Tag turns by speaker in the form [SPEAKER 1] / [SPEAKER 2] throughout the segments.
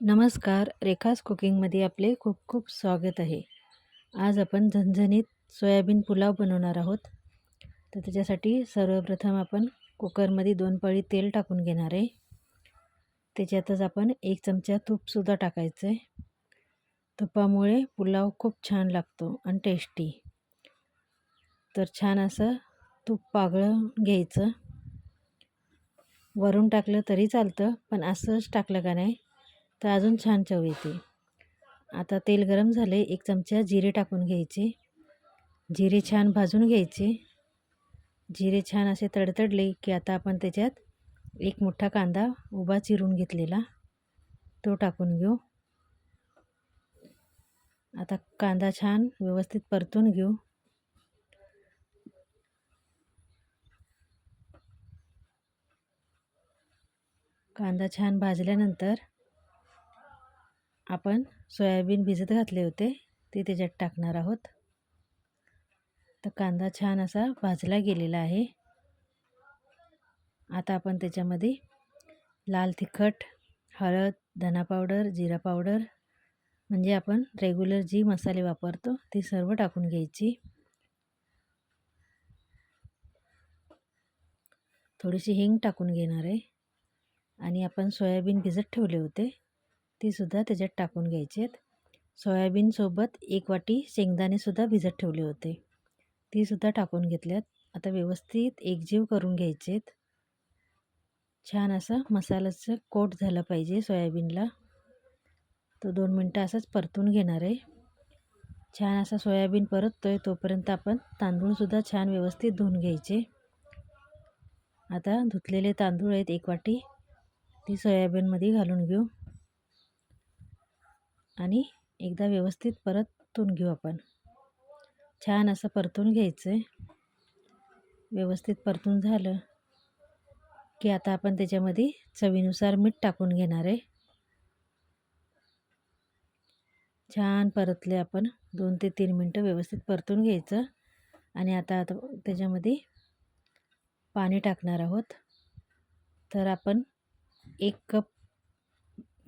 [SPEAKER 1] नमस्कार. रेखास कुकिंगमध्ये आपले खूप खूप स्वागत आहे. आज आपण झणझणीत सोयाबीन पुलाव बनवणार आहोत. तर त्याच्यासाठी सर्वप्रथम आपण कुकरमध्ये दोन पळी तेल टाकून घेणार आहे. त्याच्यातच आपण एक चमचा तूपसुद्धा टाकायचं आहे. तुपामुळे पुलाव खूप छान लागतो आणि टेस्टी तर छान असं तूप पागळं घ्यायचं. वरून टाकलं तरी चालतं पण असंच टाकलं का नाही? तर अजून छान चव येते. आता तेल गरम झाले एक चमचा जिरे टाकून घ्यायचे. जिरे छान भाजून घ्यायचे. जिरे छान असे तडतडले की आता आपण त्याच्यात एक मोठा कांदा उभा चिरून घेतलेला तो टाकून घेऊ. आता कांदा छान व्यवस्थित परतून घेऊ. कांदा छान भाजल्यानंतर आपण सोयाबीन भिजत घातले होते ते त्याच्यात टाकणार आहोत. तर कांदा छान असा भाजला गेलेला आहे. आता आपण त्याच्यामध्ये लाल तिखट हळद धना पावडर जिरा पावडर म्हणजे आपण रेग्युलर जी मसाले वापरतो ती सर्व टाकून घ्यायची. थोडीशी हिंग टाकून घेणार आहे. आणि आपण सोयाबीन भिजत ठेवले होते. तीसुद्धा त्याच्यात टाकून घ्यायचे आहेत सोयाबीनसोबत एक वाटी शेंगदाणेसुद्धा भिजत ठेवले होते. तीसुद्धा टाकून घेतल्यात. आता व्यवस्थित एकजीव करून घ्यायचे आहेत छान असं मसाल्याचं कोट झालं पाहिजे सोयाबीनला. तो दोन मिनटं असंच परतून घेणार आहे. छान असा सोयाबीन परततो आहे तोपर्यंत आपण तांदूळसुद्धा छान व्यवस्थित धुवून घ्यायचे. आता धुतलेले तांदूळ आहेत एक वाटी. ती सोयाबीनमध्ये घालून घेऊ. आणि एकदा व्यवस्थित परतून घेऊ आपण. छान असं परतून घ्यायचं आहे. व्यवस्थित परतून झालं की आता आपण त्याच्यामध्ये चवीनुसार मीठ टाकून घेणार आहे. छान परतले आपण. दोन ते तीन मिनटं व्यवस्थित परतून घ्यायचं आणि आता आता त्याच्यामध्ये पाणी टाकणार आहोत. तर आपण एक कप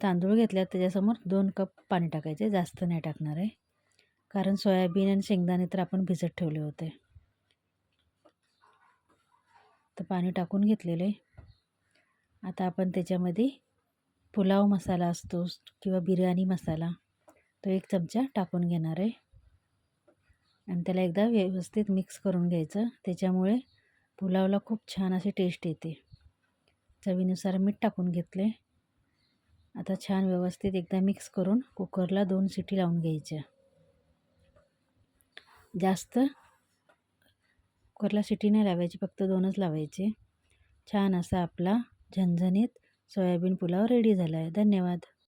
[SPEAKER 1] तांदूळ घेतल्यात त्याच्यासमोर दोन कप पाणी टाकायचे जास्त नाही टाकणार आहे. कारण सोयाबीन आणि शेंगदाणे तर आपण भिजत ठेवले होते. तर पाणी टाकून घेतलेले. आता आपण त्याच्यामध्ये पुलाव मसाला असतो किंवा बिर्याणी मसाला तो एक चमचा टाकून घेणार आहे. आणि त्याला एकदा व्यवस्थित मिक्स करून घ्यायचं. त्याच्यामुळे पुलावला खूप छान अशी टेस्ट येते. चवीनुसार मीठ टाकून घेतले. आता छान व्यवस्थित एकदा मिक्स करून कुकरला दोन सिटी लावून घ्यायच्या. जास्त कुकरला सिटी नाही लावायची फक्त दोनच लावायचे. छान असा आपला झणझणीत सोयाबीन पुलाव रेडी झाला आहे धन्यवाद.